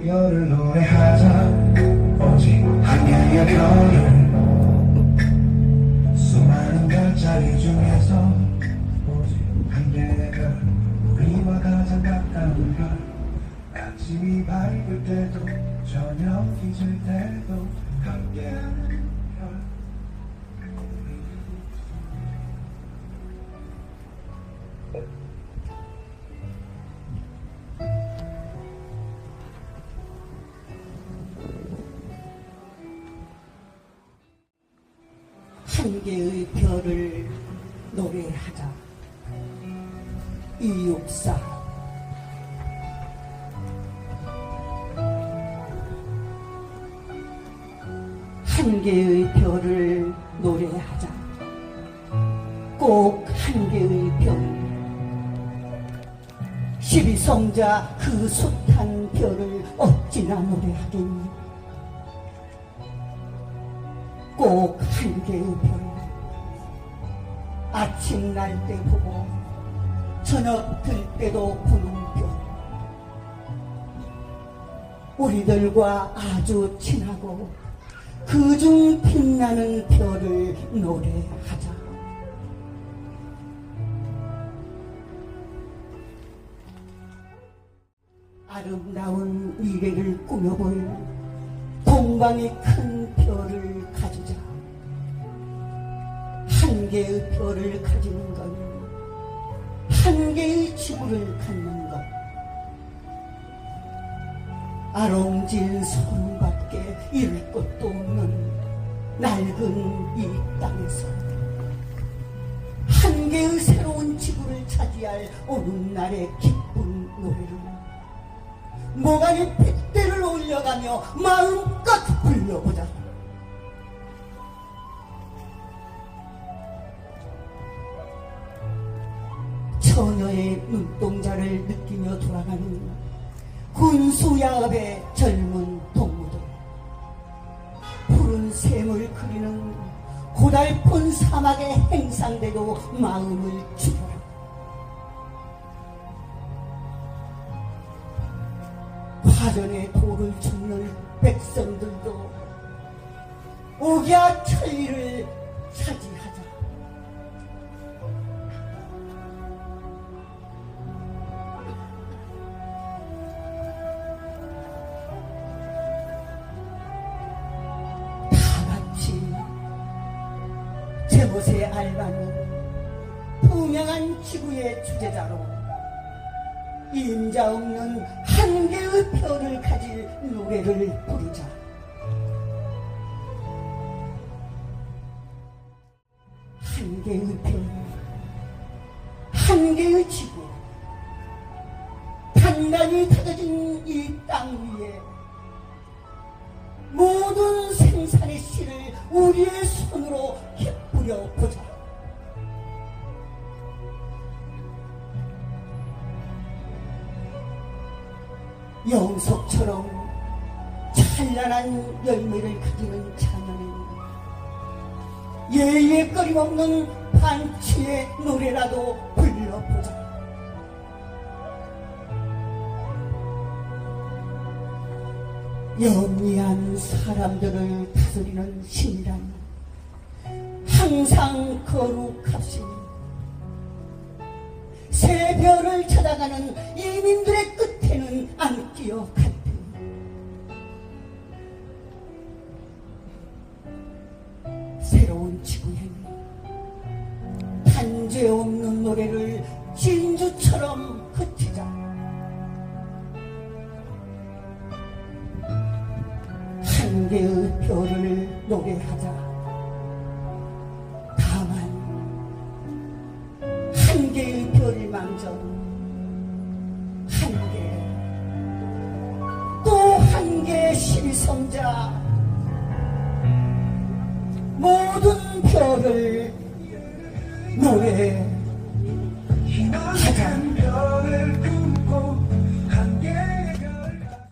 개의 별을 노래하자. 오직 한 개의 별을. 수많은 별자리 중에서 오직 한 개의 별. 우리와 가장 가까운 별. 아침이 밝을 때도 저녁이 질 때도 함께하는 별 한 개의 별을 노래하자. 이육사 한 개의 별을 노래하자. 꼭 한 개의 별. 십이성자 그 숱한 별을 어찌나 노래하겠니? 꼭 한 개의 별. 아침 날 때 보고 저녁 들 때도 보는 별. 우리들과 아주 친하고 그중 빛나는 별을 노래하자. 아름다운 미래를 꾸며볼 동방의 큰 개의 별을 가지는 건한 개의 지구를 갖는 것. 아롱진 소름밖에 잃을 것도 없는 낡은 이 땅에서 한 개의 새로운 지구를 차지할 오늘날의 기쁜 노래를 모가지 핏대를 올려가며 마음껏 불러보자. 처녀의 눈동자를 느끼며 돌아가는 군수야업의 젊은 동무들. 푸른 샘을 그리는 고달픈 사막의 행상대도 마음을 죽여라. 화전의 돌을 줍는 백성들도 옥야 천리를 차지하자 제못의 알바는 분명한 지구의 주제자로 임자 없는 한 개의 별을 가질 노래를 부르자. 한 개의 별, 한 개의 지구, 단단히 다져진 이 땅 위에 모든 생산의 씨를 우리의 손으로 흩뿌려 보자. 영석처럼 찬란한 열매를 가지는 자녀는 예의에 끊임없는 반치의 노래라도 불러보자. 영리한 사람들을 다스리는 신이란 항상 거룩합시니 새 별을 찾아가는 이민들의 끝에는 안 기억할 테니 새로운 지구엔 단죄 없는 노래를 진주처럼 흩트자. 한 개의 별을 노래하자 망정 한 개, 또 한 개의 실성자. 모든 별을 노래하자